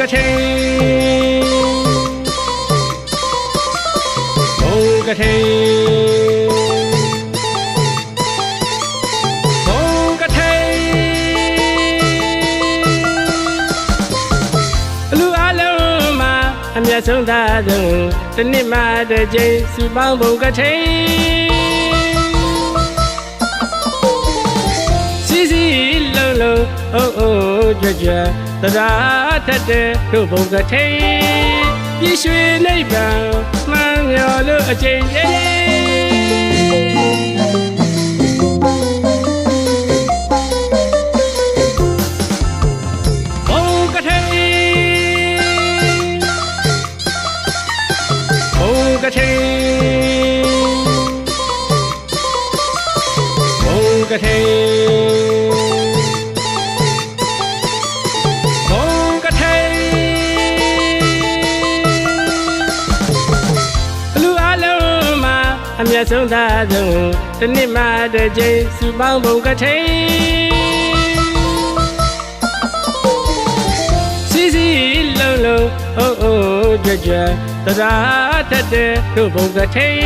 ကထိန်ဘုံကထိန်ဘုံကထိန်လူအလုံးမှာအမျက်ဆုံးသားဆုံးတစ်နှစ်မှတစ်ကြိမ်စုပေါင်းဘုံကထိန်စီစီလုံးလုံးအိုးအိုးကြွကြွ သဒ္ဓါထက်တဲ့တို့ဘုံကထိန်ပြည့်ရွှေနိဗ္ဗာန်မှန်မျော်လို့အချိန်လေး အမျက်ဆုံးသားဆုံးတစ်နှစ်မှတစ်ကြိမ်စုပေါင်းဘုံကထိန်စီစီလုံးလုံးအိုးအိုးကြွကြွသဒ္ဓါထက်တဲ့တို့ဘုံကထိန်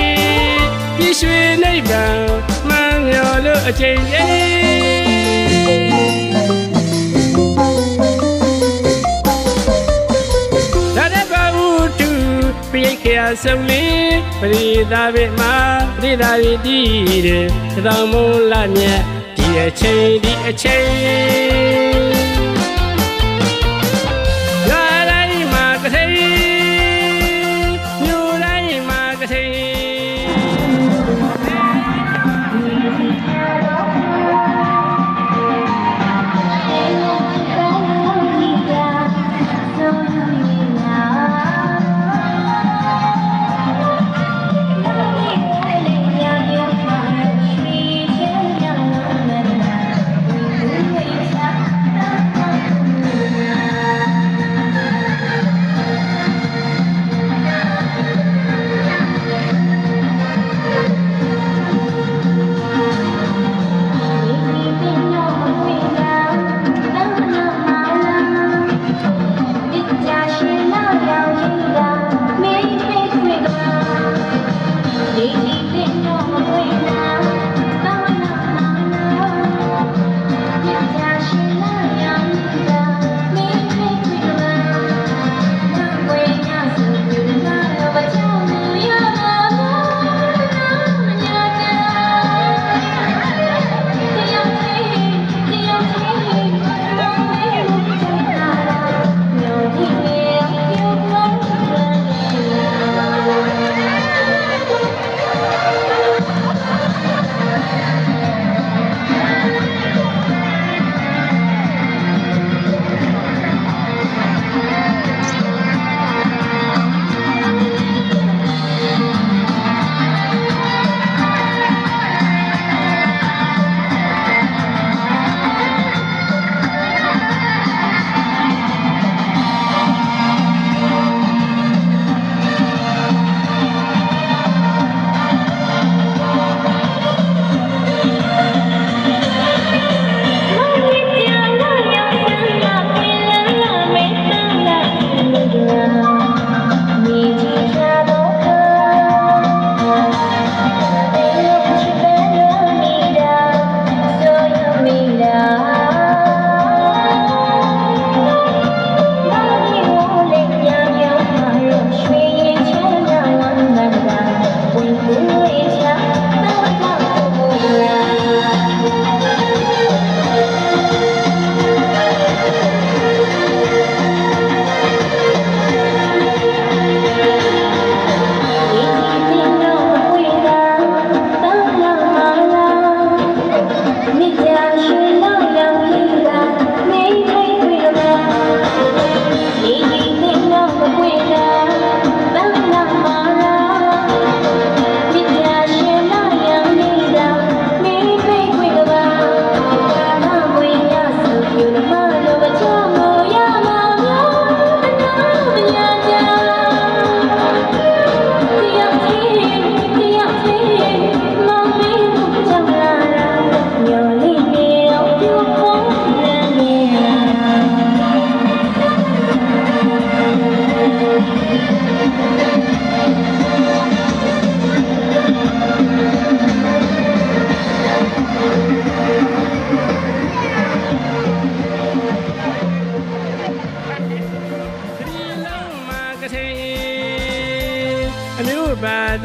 ပြည့်ရွှေနိဗ္ဗာန်မှန်မျော်လို့အချိန်လေး ဆုံးလေးပရိသာဝိမာပရိသာဝိတီးတဲ့သောင်းမုံလာမြတ်ဒီအချိန်ဒီအချိန်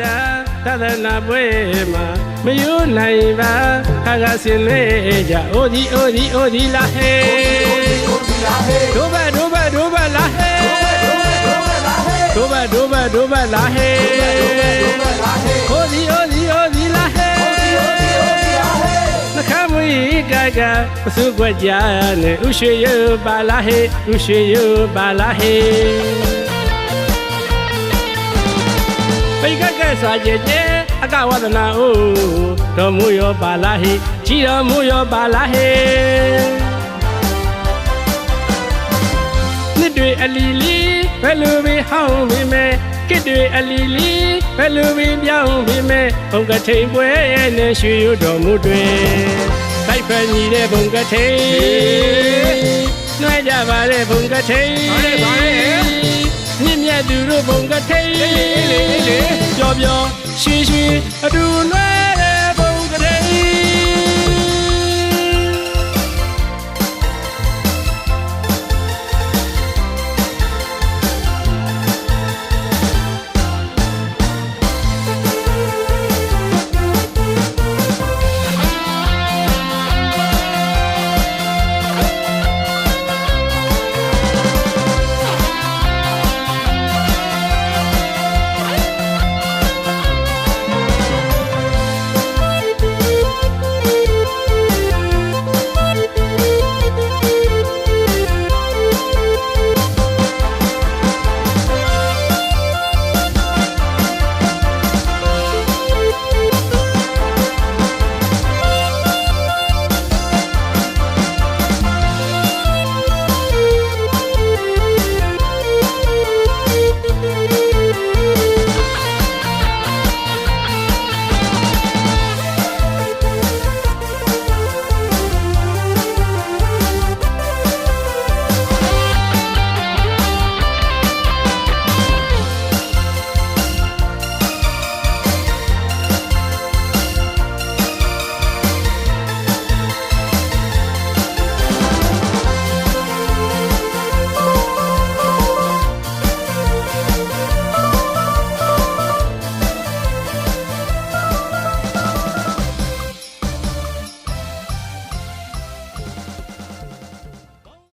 တာသဒနာပွဲမှာမယိုးနိုင်ပါခါခါစင်လေကြအိုဒီအိုဒီအိုဒီလာဟေဒိုဘဒိုဘဒိုဘလာဟေဒိုဘဒိုဘဒိုဘလာဟေအိုဒီအိုဒီအိုဒီလာဟေနှခမ်းမွေကကပစုကွက်ကြနဲ့ဥရွှေရပါလာဟေဥရွှေရပါလာဟေ ပိတ်ကက်ကက်စွာကြည်ကျဲအကဝဒနာအိုတော်မူရောပါလာဟိကြည်တော်မူရောပါလာဟိနှစ်တွေအလီလီဘယ်လိုပဲဟောင်းမိမဲကစ်တွေအလီလီဘယ်လိုပဲပြောင်းမိမဲဘုံကထိန်ပွဲနဲ့ရွှေရတော်မူတွေတိုက်ဖက်ညီတဲ့ဘုံကထိန်နှွဲကြပါတဲ့ဘုံကထိန်ပါလေပါလေမြင့်မြတ် သူတို့ဘုံကထိန်လေးလေးလေးပျော်ပျော်ရွှေရွှေအတူနွဲ